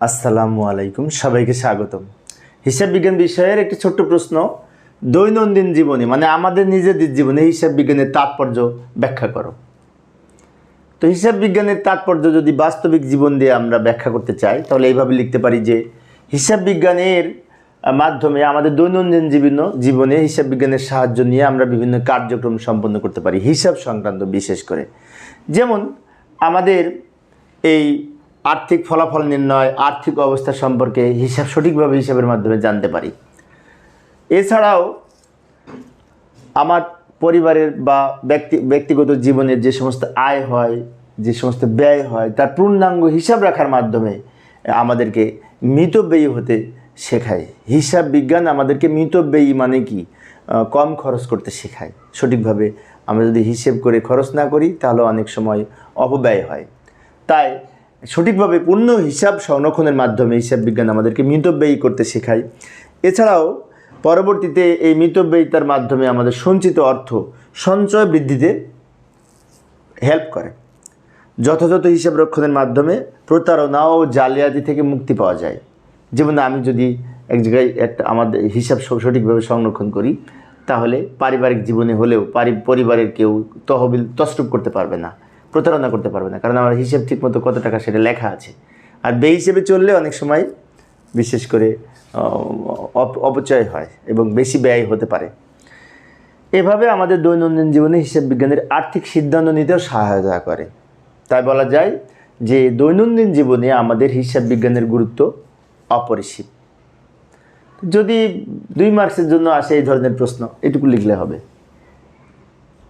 আসসালামু আলাইকুম, সবাইকে স্বাগতম। হিসাব বিজ্ঞান বিষয়ের একটি ছোট্ট প্রশ্ন, দৈনন্দিন জীবনে মানে আমাদের নিজেদের জীবনে হিসাব বিজ্ঞানের তাৎপর্য ব্যাখ্যা করো। তো হিসাব বিজ্ঞানের তাৎপর্য যদি বাস্তবিক জীবন দিয়ে আমরা ব্যাখ্যা করতে চাই, তাহলে এইভাবে লিখতে পারি যে, হিসাব বিজ্ঞানের মাধ্যমে আমাদের দৈনন্দিন জীবন, জীবনে হিসাব বিজ্ঞানের সাহায্য নিয়ে আমরা বিভিন্ন কার্যক্রম সম্পন্ন করতে পারি, হিসাব সংক্রান্ত বিশেষ করে। যেমন আমাদের এই আর্থিক ফলাফল নির্ণয়, আর্থিক অবস্থা সম্পর্কে হিসাব সঠিকভাবে হিসাবের মাধ্যমে জানতে পারি। এছাড়াও আমার পরিবারের বা ব্যক্তি, ব্যক্তিগত জীবনের যে সমস্ত আয় হয়, যে সমস্ত ব্যয় হয়, তার পূর্ণাঙ্গ হিসাব রাখার মাধ্যমে আমাদেরকে মিতব্যয়ী হতে শেখায়। হিসাব বিজ্ঞান আমাদেরকে মিতব্যয়ী মানে কি? কম খরচ করতে শেখায়। সঠিকভাবে আমরা যদি হিসেব করে খরচ না করি তাহলে অনেক সময় অপব্যয় হয়। তাই সঠিকভাবে পূর্ণ হিসাব সংরক্ষণের মাধ্যমে হিসাব বিজ্ঞান আমাদেরকে মিতব্যয়ী করতে শেখায়। এছাড়াও, পরবর্তীতে এই মিতব্যয়িতার মাধ্যমে আমাদের সঞ্চিত অর্থ সঞ্চয় বৃদ্ধিতে হেল্প করে। যথাযথ হিসাব রক্ষণের মাধ্যমে প্রতারণা ও জালিয়াতি থেকে মুক্তি পাওয়া যায়। যেমন আমি যদি এক জায়গায় একটা আমাদের হিসাব সঠিকভাবে সংরক্ষণ করি, তাহলে পারিবারিক জীবনে হলেও পারি- পরিবারের কেউ তহবিল তসরুপ করতে পারবে না। প্রতারণা করতে পারবে না। কারণ আমার হিসাব ঠিকমতো কত টাকা সেটা লেখা আছে। আর বে হিসেবে চললে অনেক সময় বিশেষ করে অপ- অপচয় হয় এবং বেশি ব্যয় হতে পারে। এভাবে আমাদের দৈনন্দিন জীবনে হিসাব বিজ্ঞানের আর্থিক সিদ্ধান্ত নিতেও সহায়তা করে। তাই বলা যায় যে দৈনন্দিন জীবনে আমাদের হিসাব বিজ্ঞানের গুরুত্ব অপরিসীম। যদি দুই মার্কসের জন্য আসে এই ধরনের প্রশ্ন, এটুকু লিখলে হবে।